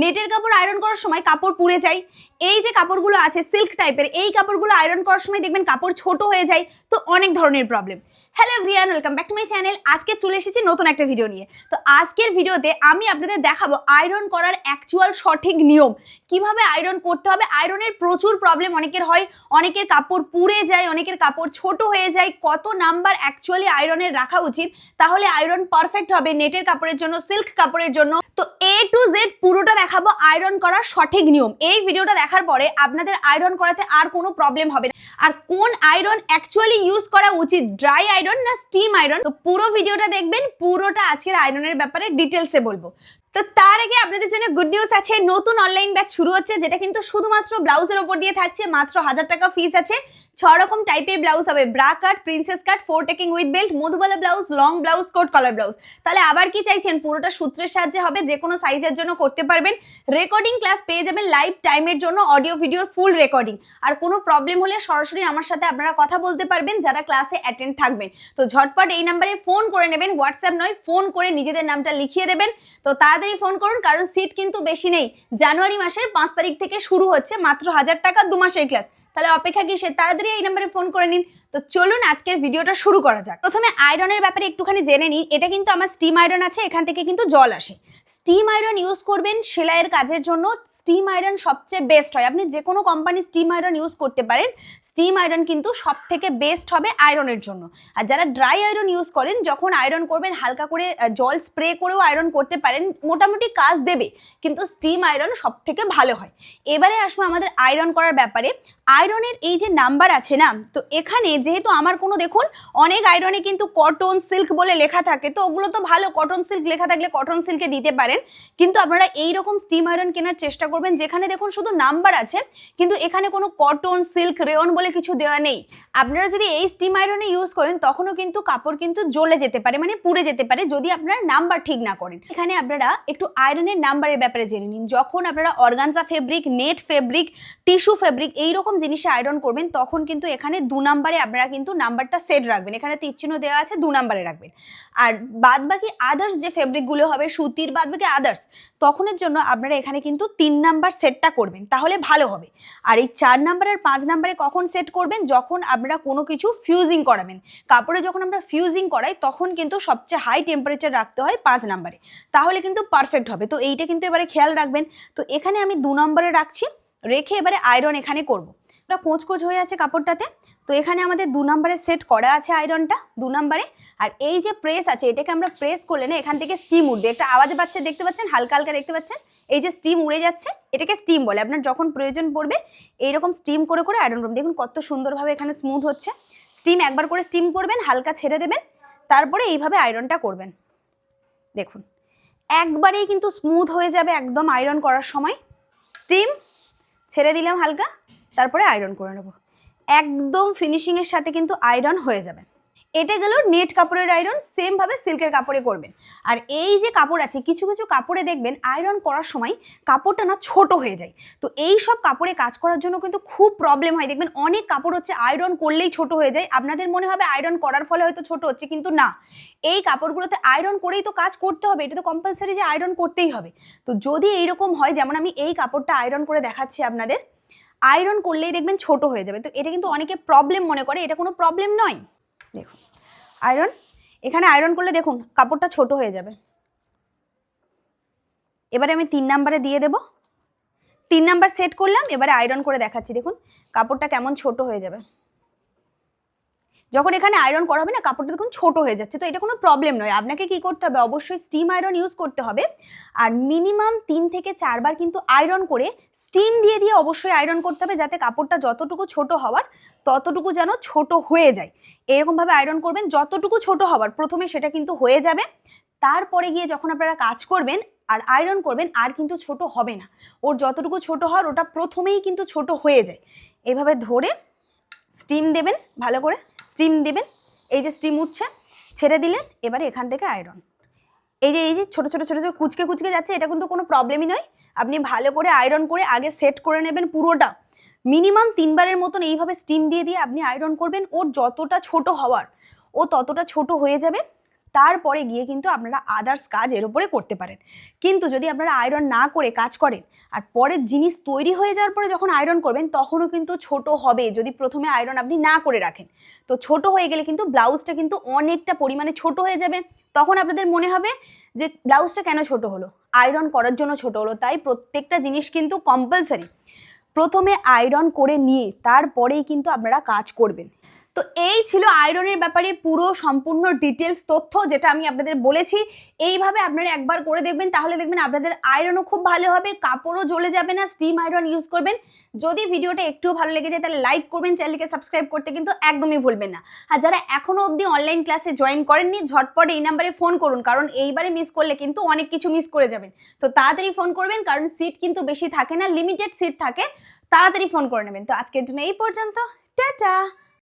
নেটের কাপড় আয়রন করার সময় কাপড় পুড়ে যায়। এই যে কাপড়গুলো আছে সিল্ক টাইপের এই কাপড়গুলো আয়রন করার সময় দেখবেন কাপড় ছোট হয়ে যায়, তো অনেক ধরনের problem hello everyone welcome back to my channel আজকে চলে এসেছি নতুন একটা ভিডিও নিয়ে। তো আজকের ভিডিওতে আমি আপনাদের দেখাবো আয়রন করার অ্যাকচুয়াল সঠিক নিয়ম। কীভাবে আয়রন করতে হবে? আয়রনের প্রচুর প্রবলেম অনেকের হয়। অনেকের কাপড় পুড়ে যায়, অনেকের কাপড় ছোট হয়ে যায়। কত নাম্বার অ্যাকচুয়ালি আয়রনের রাখা উচিত? তাহলে আয়রন পারফেক্ট হবে নেটের কাপড়ের জন্য সিল্ক কাপড়ের জন্য। তো এ টু জেড পুরোটা দেখাবো আয়রন করার সঠিক নিয়ম। এই ভিডিওটা দেখার পরে আপনাদের আয়রন করাতে আর কোনো প্রবলেম হবে না। আর কোন আয়রন অ্যাকচুয়ালি ইউজ করা উচিত? ড্রাই আয়রন না স্টিম আয়রন তো পুরো ভিডিওটা দেখবেন পুরোটা আজকের আয়রনের ব্যাপারে ডিটেলসে বলব। তো তার আগে আপনাদের জন্য গুড নিউজ আছে, নতুন অনলাইন ব্যাচ শুরু হচ্ছে, যেটা কিন্তু শুধুমাত্র ব্লাউজের ওপর দিয়ে থাকছে, মাত্র হাজার টাকা ফিস আছে। ছ রকম টাইপের ব্লাউজ হবে bra cut princess cut four tucking with belt Madhubala blouse long blouse coat collar blouse তাহলে আবার কি চাইছেন? পুরোটা সূত্রের সাহায্যে হবে, যে কোনো সাইজের জন্য করতে পারবেন। রেকর্ডিং ক্লাস পেয়ে যাবেন লাইভ টাইমের জন্য অডিও ভিডিওর ফুল রেকর্ডিং আর কোনো প্রবলেম হলে সরাসরি আমার সাথে আপনারা কথা বলতে পারবেন, যারা ক্লাসে অ্যাটেন্ড থাকবেন। তো ঝটপট এই নাম্বারে ফোন করে নেবেন হোয়াটসঅ্যাপ নয় ফোন করে নিজেদের নামটা লিখিয়ে দেবেন। তো তাড়াতাড়ি ফোন করুন, কারণ সিট কিন্তু বেশি নেই। জানুয়ারি মাসের পাঁচ তারিখ থেকে শুরু হচ্ছে, মাত্র হাজার টাকা দু মাসের ক্লাস তাহলে অপেক্ষা কি সে তাড়াতাড়ি এই নাম্বারে ফোন করে নিন। তো চলুন আজকের ভিডিওটা শুরু করা যাক। প্রথমে আয়রনের ব্যাপারে একটুখানি জেনে নিই। এটা কিন্তু আমার স্টিম আয়রন আছে, এখান থেকে কিন্তু জল আসে। স্টিম আয়রন ইউজ করবেন সেলাইয়ের কাজের জন্য স্টিম আয়রন সবচেয়ে বেস্ট হয়। আপনি যে কোনো কোম্পানির স্টিম আয়রন ইউজ করতে পারেন স্টিম আয়রন কিন্তু সব থেকে বেস্ট হবে আয়রনের জন্য। আর যারা ড্রাই আয়রন ইউজ করেন, যখন আয়রন করবেন, হালকা করে জল স্প্রে করেও আয়রন করতে পারেন, মোটামুটি কাজ দেবে। কিন্তু স্টিম আয়রন সব থেকে ভালো হয়। এবারে আসব আমাদের আয়রন করার ব্যাপারে। আয়রনের এই যে নাম্বার আছে না, তো এখানে যেহেতু আমার কোনো, দেখুন, অনেক আয়রনে কিন্তু কটন সিল্ক বলে লেখা থাকে, তো ওগুলো তো ভালো কটন সিল্ক লেখা থাকলে কটন সিল্কে দিতে পারেন। কিন্তু আপনারা এই রকম স্টিম আয়রন কেনার চেষ্টা করবেন, যেখানে দেখুন শুধু নাম্বার আছে, কিন্তু এখানে কোনো কটন সিল্ক রেয়ন বলে কিছু দেওয়া নেই। আপনারা যদি এই স্টিম আয়রনে ইউজ করেন, তখনও কিন্তু কাপড় কিন্তু জ্বলে যেতে পারে মানে পুড়ে যেতে পারে, যদি আপনারা নাম্বার ঠিক না করেন। এখানে আপনারা একটু আয়রনের নাম্বারের ব্যাপারে জেনে নিন। যখন আপনারা organza fabric net fabric tissue fabric এইরকম জিনিসে আয়রন করবেন, তখন কিন্তু এখানে দু নাম্বারে আপনারা কিন্তু নাম্বারটা সেট রাখবেন। এখানে তীরচিহ্ন দেওয়া আছে, দু নাম্বারে রাখবেন। আর বাদ বাকি আদার্স যে ফেব্রিকগুলো হবে, সুতির বাদ বাকি আদার্স তখনের জন্য আপনারা এখানে কিন্তু তিন নাম্বার সেটটা করবেন, তাহলে ভালো হবে। আর এই চার নাম্বার আর পাঁচ নাম্বারে কখন সেট করবেন? যখন আপনারা কোনো কিছু ফিউজিং করাবেন। কাপড়ে যখন আমরা ফিউজিং করাই, তখন কিন্তু সবচেয়ে হাই টেম্পারেচার রাখতে হয় পাঁচ নাম্বারে। তাহলে কিন্তু পারফেক্ট হবে। তো এইটা কিন্তু এবারে খেয়াল রাখবেন। তো এখানে আমি দু নম্বরে রাখছি। রেখে এবারে আয়রন এখানে করব। ওটা কোঁচ কোঁচ হয়ে আছে কাপড়টাতে। তো এখানে আমাদের দু নম্বরে সেট করা আছে আয়রনটা দু নম্বরে। আর এই যে প্রেস আছে, এটাকে আমরা প্রেস করলে না, এখান থেকে স্টিম উঠবে। একটা আওয়াজ পাচ্ছে, দেখতে পাচ্ছেন? হালকা হালকা দেখতে পাচ্ছেন? এই যে স্টিম উড়ে যাচ্ছে, এটাকে স্টিম বলে। আপনার যখন প্রয়োজন পড়বে, এইরকম স্টিম করে করে আয়রন করবেন দেখুন কত সুন্দরভাবে এখানে স্মুথ হচ্ছে। স্টিম একবার করে স্টিম করবেন, হালকা ছেড়ে দেবেন, তারপরে এইভাবে আয়রনটা করবেন। দেখুন, একবারেই কিন্তু স্মুথ হয়ে যাবে একদম আয়রন করার সময়। স্টিম ছেড়ে দিলাম হালকা তারপরে আয়রন করে নেব। একদম ফিনিশিংয়ের সাথে কিন্তু আয়রন হয়ে যাবে। এটা গেল নেট কাপড়ের আয়রন সেমভাবে সিল্কের কাপড়ে করবেন। আর এই যে কাপড় আছে, কিছু কিছু কাপড়ে দেখবেন আয়রন করার সময় কাপড়টা না ছোট হয়ে যায়। তো এই সব কাপড়ে কাজ করার জন্য কিন্তু খুব প্রবলেম হয়। দেখবেন অনেক কাপড় হচ্ছে আয়রন করলেই ছোট হয়ে যায়। আপনাদের মনে হবে আয়রন করার ফলে হয়তো ছোট হচ্ছে, কিন্তু না। এই কাপড়গুলোতে আয়রন করেই তো কাজ করতে হবে। এটা তো কম্পালসারি যে আয়রন করতেই হবে। তো যদি এইরকম হয়, যেমন আমি এই কাপড়টা আয়রন করে দেখাচ্ছি আপনাদের আয়রন করলেই দেখবেন ছোট হয়ে যাবে। তো এটা কিন্তু অনেকে প্রবলেম মনে করে। এটা কোনো প্রবলেম নয়। দেখুন। আয়রন এখানে আয়রন করলে দেখুন, কাপড়টা ছোট হয়ে যাবে। এবারে আমি তিন নাম্বারে দিয়ে দেব। তিন নাম্বার সেট করলাম, এবারে আয়রন করে দেখাচ্ছি। দেখুন, কাপড়টা কেমন ছোট হয়ে যাবে। যখন এখানে আয়রন করা হবে না, কাপড়টা দেখুন ছোট হয়ে যাচ্ছে। তো এটা কোনো প্রবলেম নয়। আপনাকে কি করতে হবে? অবশ্যই স্টিম আয়রন ইউজ করতে হবে। আর মিনিমাম তিন থেকে চারবার কিন্তু আয়রন করে স্টিম দিয়ে দিয়ে অবশ্যই আয়রন করতে হবে, যাতে কাপড়টা যতটুকু ছোট হওয়ার, ততটুকু যেন ছোট হয়ে যায়। এরকমভাবে আয়রন করবেন, যতটুকু ছোট হওয়ার, প্রথমে সেটা কিন্তু হয়ে যাবে। তারপরে গিয়ে যখন আপনারা কাজ করবেন আর আয়রন করবেন, আর কিন্তু ছোট হবে না। ওর যতটুকু ছোট হওয়ার, ওটা প্রথমেই কিন্তু ছোট হয়ে যায়। এভাবে ধরে স্টিম দেবেন, ভালো করে। স্টিম দেবেন, এই যে স্টিম উঠছে, ছেড়ে দিলেন, এবারে এখান থেকে আয়রন। এই যে এই যে ছোটো ছোটো ছোটো ছোটো কুচকে কুচকে যাচ্ছে, এটা কিন্তু কোনো প্রবলেমই নয়। আপনি ভালো করে আয়রন করে আগে সেট করে নেবেন পুরোটা। মিনিমাম তিনবারের মতন এইভাবে স্টিম দিয়ে দিয়ে আপনি আয়রন করবেন, ওর যতটা ছোট হওয়ার, ও ততটা ছোট হয়ে যাবে। তারপরে গিয়ে কিন্তু আপনারা আদার্স কাজ এর উপরে করতে পারেন। কিন্তু যদি আপনারা আয়রন না করে কাজ করেন, আর পরের জিনিস তৈরি হয়ে যাওয়ার পরে যখন আয়রন করবেন, তখনও কিন্তু ছোট হবে। যদি প্রথমে আয়রন আপনি না করে রাখেন, তো ছোট হয়ে গেলে কিন্তু ব্লাউজটা কিন্তু অনেকটা পরিমাণে ছোট হয়ে যাবে। তখন আপনাদের মনে হবে যে ব্লাউজটা কেন ছোট হলো? আয়রন করার জন্য ছোট হলো, তাই প্রত্যেকটা জিনিস কিন্তু কম্পালসারি প্রথমে আয়রন করে নিয়ে, তারপরেই কিন্তু আপনারা কাজ করবেন। তো এই ছিল আয়রনের ব্যাপারে পুরো সম্পূর্ণ ডিটেলস তথ্য যেটা আমি আপনাদের বলেছি। এইভাবে আপনারা একবার করে দেখবেন, তাহলে দেখবেন আপনাদের আয়রনও খুব ভালো হবে, কাপড়ও জ্বলে যাবে না স্টিম আয়রন ইউজ করবেন। যদি ভিডিওটা একটুও ভালো লেগে যায়, তাহলে লাইক করবেন চ্যানেলকে সাবস্ক্রাইব করতে কিন্তু একদমই ভুলবেন না। আর যারা এখনও অবধি অনলাইন ক্লাসে জয়েন করেননি, ঝটপট এই নাম্বারে ফোন করুন, কারণ এইবারে মিস করলে কিন্তু অনেক কিছু মিস করে যাবেন। তো তাড়াতাড়ি ফোন করবেন, কারণ সিট কিন্তু বেশি থাকে না লিমিটেড সিট থাকে, তাড়াতাড়ি ফোন করে নেবেন। তো আজকের জন্য এই পর্যন্ত, টাটা!